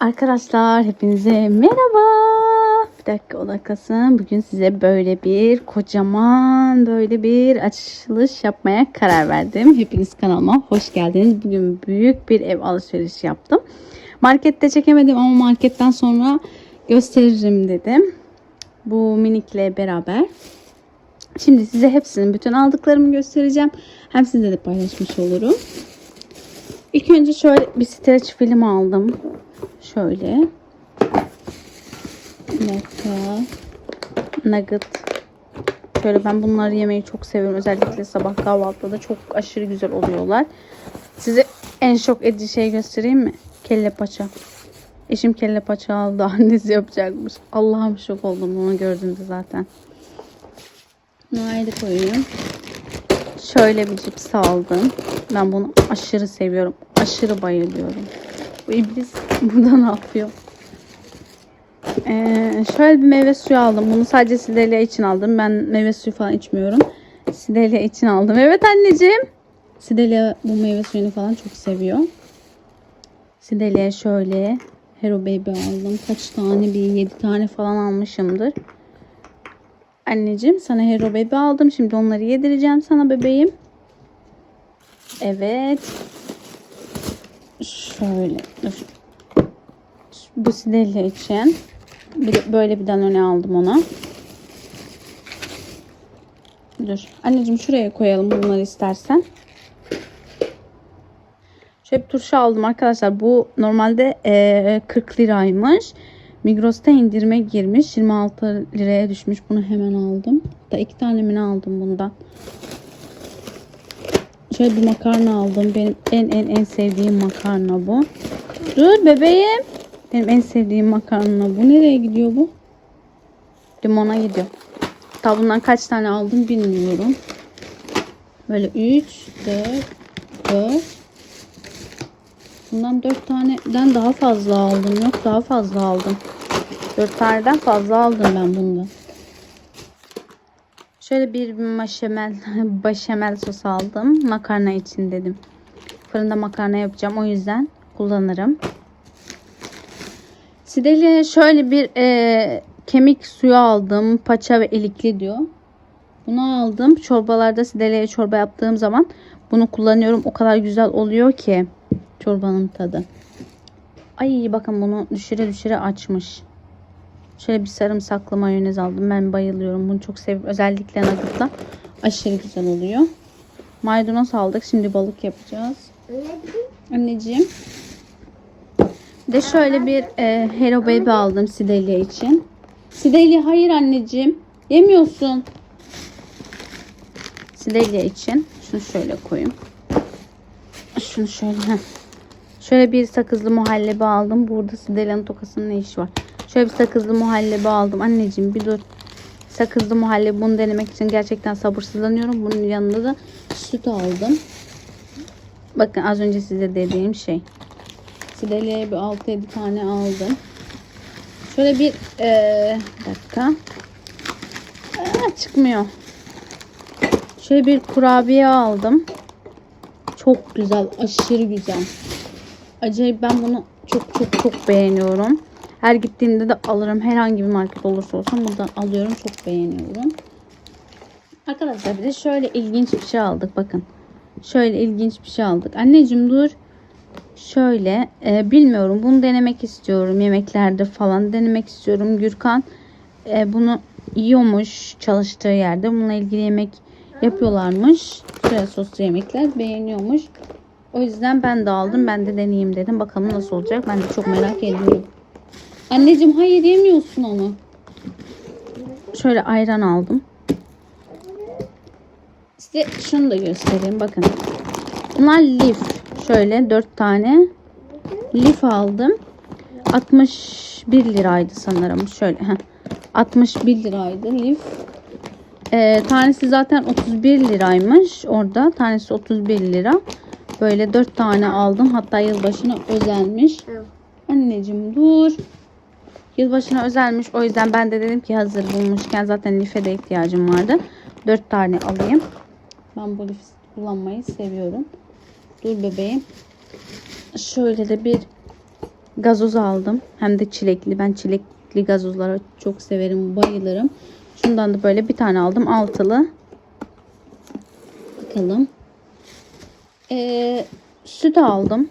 Arkadaşlar hepinize merhaba. Bir dakika odaklasın. Bugün size böyle bir kocaman böyle bir açılış yapmaya karar verdim. Hepiniz kanalıma hoş geldiniz. Bugün büyük bir ev alışverişi yaptım. Markette çekemedim ama marketten sonra gösteririm dedim. Bu minikle beraber. Şimdi size hepsinin bütün aldıklarımı göstereceğim. Hem sizinle de paylaşmış olurum. İlk önce şöyle bir streç film aldım. Şöyle. Dakika. Nugget. Şöyle ben bunları yemeyi çok seviyorum. Özellikle sabah kahvaltıda çok aşırı güzel oluyorlar. Size en şok edici şey göstereyim mi? Kelle paça. Eşim kelle paça aldı. Annesi yapacakmış. Allah'ım şok oldum onu gördüğümde zaten. Bunu ayrı koyuyorum. Şöyle bir cips aldım. Ben bunu aşırı seviyorum. Aşırı bayılıyorum. Bu iblis burada ne yapıyor? Ee, şöyle bir meyve suyu aldım. Bunu sadece Sidelia için aldım. Ben meyve suyu falan içmiyorum. Sidelia için aldım. Evet anneciğim. Sidelia bu meyve suyunu falan çok seviyor. Sidelia şöyle Hero Baby aldım. Kaç tane? Bir 7 tane falan almışımdır. Anneciğim sana Hero Baby aldım. Şimdi onları yedireceğim sana bebeğim. Evet. Şöyle. Bu Sidelia için. Bir böyle bir öne aldım ona. Dur. Anneciğim şuraya koyalım bunları istersen. Şöyle bir turşu aldım arkadaşlar. Bu normalde e, 40 liraymış. Migros'ta indirime girmiş. 26 liraya düşmüş. Bunu hemen aldım. Da iki tane mi aldım bundan. Şöyle bir makarna aldım. Benim en en en sevdiğim makarna bu. Dur bebeğim. Benim en sevdiğim makarna bu. Nereye gidiyor bu? Limona gidiyor. Tabi bundan kaç tane aldım bilmiyorum. Böyle 3, 4, 4. Bundan 4 taneden daha fazla aldım. Yok daha fazla aldım. 4 taneden fazla aldım ben bundan. Şöyle bir maşamel, başamel sos aldım. Makarna için dedim. Fırında makarna yapacağım. O yüzden kullanırım. Sidelia'ya şöyle bir e, kemik suyu aldım. Paça ve ilikli diyor. Bunu aldım. Çorbalarda Sidelia'ya çorba yaptığım zaman bunu kullanıyorum. O kadar güzel oluyor ki çorbanın tadı. Ay bakın bunu düşüre düşüre açmış. Şöyle bir sarımsaklı mayonez aldım. Ben bayılıyorum. Bunu çok seviyorum. Özellikle nuggetla aşırı güzel oluyor. Maydanoz aldık. Şimdi balık yapacağız. Anneciğim. De şöyle bir e, Hello Baby aldım Sidelia için. Sidelia hayır anneciğim. Yemiyorsun. Sidelia için. Şunu şöyle koyayım. Şunu şöyle. Şöyle bir sakızlı muhallebi aldım. Burada Sidelia'nın tokasının ne işi var? Şöyle bir sakızlı muhallebi aldım. Anneciğim bir dur. Sakızlı muhallebi bunu denemek için gerçekten sabırsızlanıyorum. Bunun yanında da süt aldım. Bakın az önce size dediğim şey. Sidelia'ya bir 6-7 tane aldım. Şöyle bir ee, dakika. Aa, çıkmıyor. Şöyle bir kurabiye aldım. Çok güzel. Aşırı güzel. Acayip ben bunu çok çok çok beğeniyorum. Her gittiğimde de alırım. Herhangi bir market olursa olsun buradan alıyorum. Çok beğeniyorum. Arkadaşlar bir de şöyle ilginç bir şey aldık. Bakın. Şöyle ilginç bir şey aldık. Anneciğim dur. Şöyle e, bilmiyorum. Bunu denemek istiyorum. Yemeklerde falan denemek istiyorum. Gürkan e, bunu yiyormuş çalıştığı yerde. Bununla ilgili yemek yapıyorlarmış. Soya soslu yemekler beğeniyormuş. O yüzden ben de aldım. Ben de deneyeyim dedim. Bakalım nasıl olacak. Ben de çok merak ediyorum. Anneciğim hayır yemiyorsun onu. Şöyle ayran aldım. Size şunu da göstereyim. Bakın. Bunlar lif. Şöyle 4 tane lif aldım. 61 liraydı sanırım. Şöyle. Heh. 61 liraydı lif. Ee, tanesi zaten 31 liraymış. Orada tanesi 31 lira. Böyle 4 tane aldım. Hatta yılbaşına özelmiş. Anneciğim dur. Yılbaşına özelmiş. O yüzden ben de dedim ki hazır bulmuşken zaten life de ihtiyacım vardı. 4 tane alayım. Ben bu lif kullanmayı seviyorum. Dur bebeğim. Şöyle de bir gazoz aldım. Hem de çilekli. Ben çilekli gazozlara çok severim. Bayılırım. Şundan da böyle bir tane aldım. Altılı. Bakalım. Ee, süt aldım.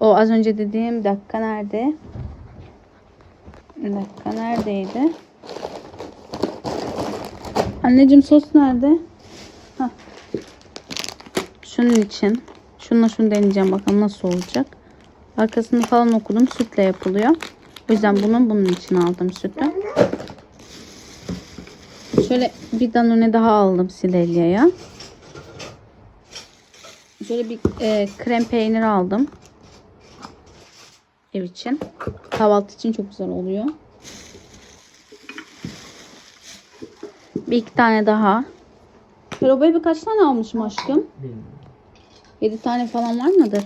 O az önce dediğim dakika nerede? Bir dakika neredeydi? Anneciğim sos nerede? Hah. Şunun için. Şununla şunu deneyeceğim bakalım nasıl olacak. Arkasını falan okudum. Sütle yapılıyor. O yüzden bunu bunun için aldım sütü. Şöyle bir danone daha aldım Silelya'ya. Şöyle bir e, krem peynir aldım. Ev için. Kahvaltı için çok güzel oluyor. Bir iki tane daha. Feroba'ya birkaç tane almışım aşkım. Bilmiyorum. 7 tane falan var mıdır?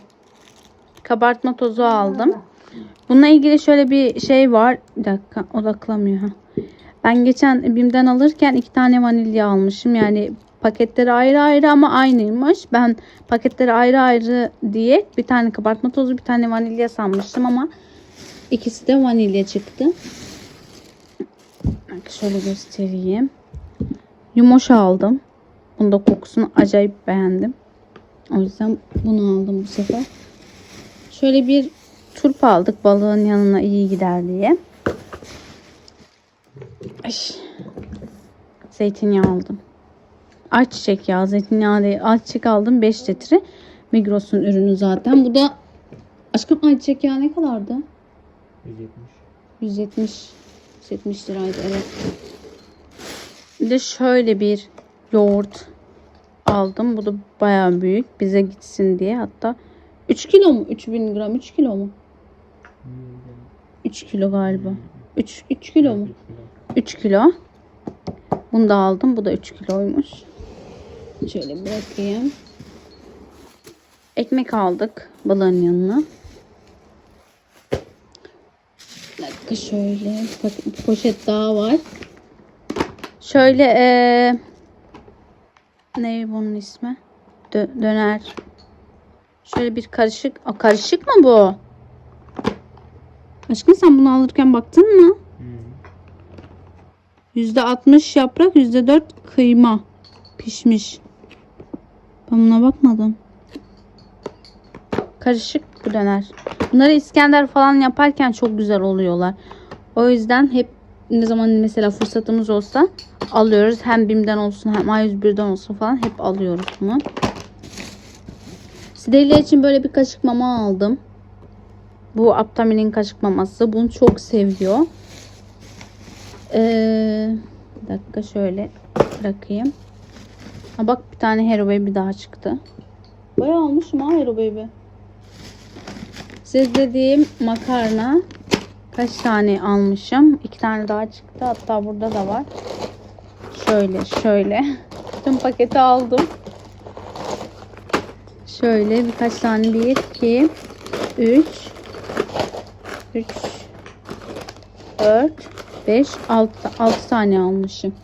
Kabartma tozu aldım. Bununla ilgili şöyle bir şey var. Bir dakika odaklamıyor. Ben geçen BİM'den alırken iki tane vanilya almışım. Yani paketleri ayrı ayrı ama aynıymış. Ben paketleri ayrı ayrı diye bir tane kabartma tozu bir tane vanilya sanmıştım ama ikisi de vanilya çıktı. Bak şöyle göstereyim. Yumoş aldım. Bunda kokusunu acayip beğendim. O yüzden bunu aldım bu sefer. Şöyle bir turp aldık balığın yanına iyi gider diye. Ay. Zeytinyağı aldım. Ayçiçek yağı, zeytinyağı değil. Ayçiçek aldım 5 litre. Migros'un ürünü zaten. Bu da aşkım ayçiçek yağı ne kadardı? 170. 170 170 liraydı evet. Bir de şöyle bir yoğurt aldım. Bu da bayağı büyük. Bize gitsin diye. Hatta 3 kilo mu? 3000 gram 3 kilo mu? 3 kilo galiba. 3, 3 kilo mu? 3 kilo. Bunu da aldım. Bu da 3 kiloymuş. Şöyle bırakayım. Ekmek aldık balığın yanına. Bir dakika şöyle. Bir poşet daha var. Şöyle eee ne bunun ismi? Dö- döner. Şöyle bir karışık. Aa, karışık mı bu? Aşkım sen bunu alırken baktın mı? %60 yaprak, %4 kıyma pişmiş. Ben buna bakmadım. Karışık bu döner. Bunları İskender falan yaparken çok güzel oluyorlar. O yüzden hep ne zaman mesela fırsatımız olsa alıyoruz. Hem BİM'den olsun hem A101'den olsun falan hep alıyoruz bunu. Sidelia için böyle bir kaşık mama aldım. Bu Aptamin'in kaşık maması. Bunu çok seviyor. Ee, bir dakika şöyle bırakayım. Ha bak bir tane Hero Baby daha çıktı. Bayağı almışım ha Hero Baby. Siz dediğim makarna kaç tane almışım? İki tane daha çıktı. Hatta burada da var. Şöyle şöyle. Tüm paketi aldım. Şöyle birkaç tane bir, iki, üç, üç, dört, beş, altı, altı tane almışım.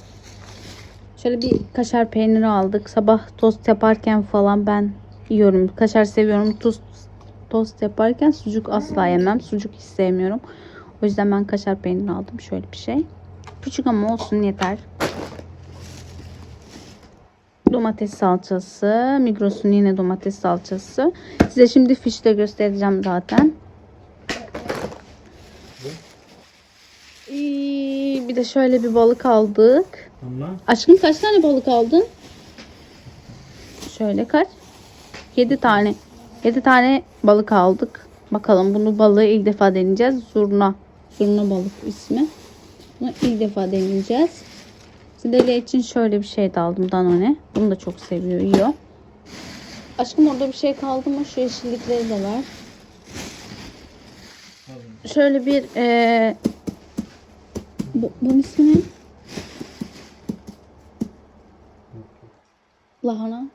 Şöyle bir kaşar peyniri aldık. Sabah tost yaparken falan ben yiyorum. Kaşar seviyorum. Tost, tost yaparken sucuk asla yemem. Sucuk hiç sevmiyorum. O yüzden ben kaşar peyniri aldım. Şöyle bir şey. Küçük ama olsun yeter. Domates salçası. Migros'un yine domates salçası. Size şimdi fişte göstereceğim zaten. Ee, Bir de şöyle bir balık aldık. Ama Aşkım kaç tane balık aldın? Şöyle kaç? 7 tane. 7 tane balık aldık. Bakalım bunu balığı ilk defa deneyeceğiz. Zurna. Zurna balık ismi. Bunu ilk defa deneyeceğiz. Sidelia için şöyle bir şey de aldım Danone. Bunu da çok seviyor, yiyor. Aşkım orada bir şey kaldı mı? Şu yeşillikleri de var. Şöyle bir eee bu, bunun ismi ne? Lahana.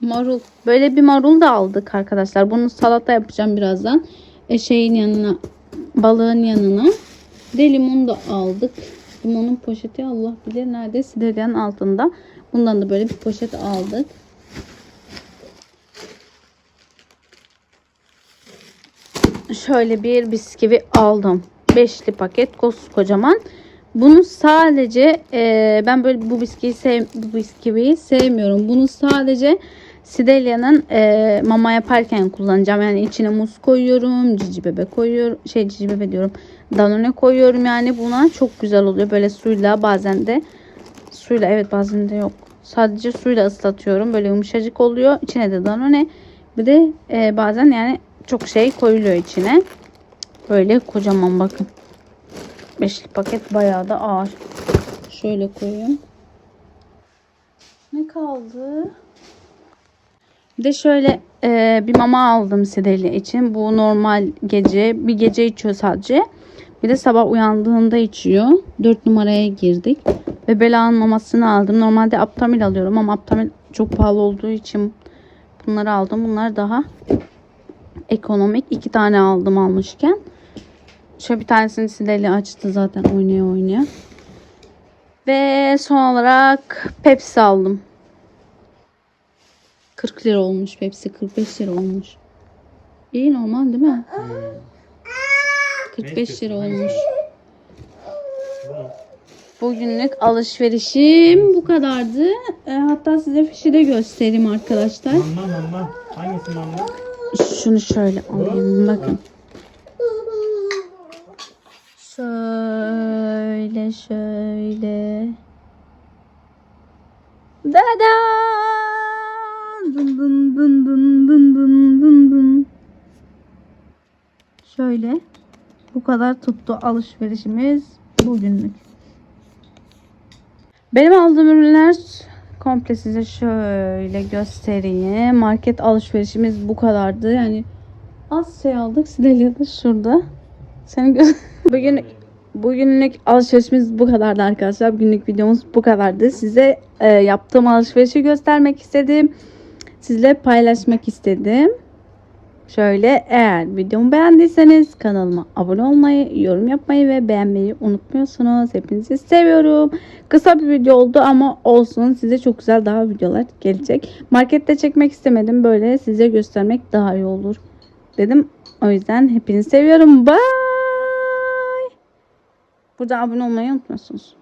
Marul. Böyle bir marul da aldık arkadaşlar. Bunu salata yapacağım birazdan. E şeyin yanına, balığın yanına. De limon da aldık. Limonun poşeti Allah bilir nerede. Sideria'nın altında. Bundan da böyle bir poşet aldık. şöyle bir bisküvi aldım. Beşli paket koskocaman. Bunu sadece e, ben böyle bu bisküviyi, sev, bu bisküviyi sevmiyorum. Bunu sadece Sidelya'nın e, mama yaparken kullanacağım. Yani içine muz koyuyorum, cici bebe koyuyorum. Şey cici bebe diyorum. Danone koyuyorum yani buna çok güzel oluyor. Böyle suyla bazen de suyla evet bazen de yok. Sadece suyla ıslatıyorum. Böyle yumuşacık oluyor. İçine de danone. Bir de e, bazen yani çok şey koyuluyor içine. Böyle kocaman bakın. Beşli paket bayağı da ağır. Şöyle koyayım. Ne kaldı? Bir de şöyle e, bir mama aldım Sedelia için. Bu normal gece. Bir gece içiyor sadece. Bir de sabah uyandığında içiyor. 4 numaraya girdik. Ve Bela'nın mamasını aldım. Normalde Aptamil alıyorum ama Aptamil çok pahalı olduğu için bunları aldım. Bunlar daha ekonomik. iki tane aldım almışken. Şöyle bir tanesini Sidelia açtı zaten oynaya oynaya. Ve son olarak Pepsi aldım. 40 lira olmuş Pepsi. 45 lira olmuş. İyi normal değil mi? 45 lira olmuş. Bu mu? Bugünlük alışverişim bu kadardı. E, hatta size fişi de göstereyim arkadaşlar. Mamma mamma. Hangisi mamma? Şunu şöyle alayım bakın. Şöyle şöyle. Dada! Dın dın dın dın dın dın dın dın. Şöyle. Bu kadar tuttu alışverişimiz bugünlük. Benim aldığım ürünler komple size şöyle göstereyim. Market alışverişimiz bu kadardı. Yani az şey aldık. Sidelia da şurada. Seni gö- Bugün bugünlük alışverişimiz bu kadardı arkadaşlar. Bugünlük videomuz bu kadardı. Size e, yaptığım alışverişi göstermek istedim. Sizle paylaşmak istedim. Şöyle eğer videomu beğendiyseniz kanalıma abone olmayı, yorum yapmayı ve beğenmeyi unutmuyorsunuz. Hepinizi seviyorum. Kısa bir video oldu ama olsun. Size çok güzel daha videolar gelecek. Markette çekmek istemedim. Böyle size göstermek daha iyi olur dedim. O yüzden hepinizi seviyorum. Bye. Burada abone olmayı unutmuyorsunuz.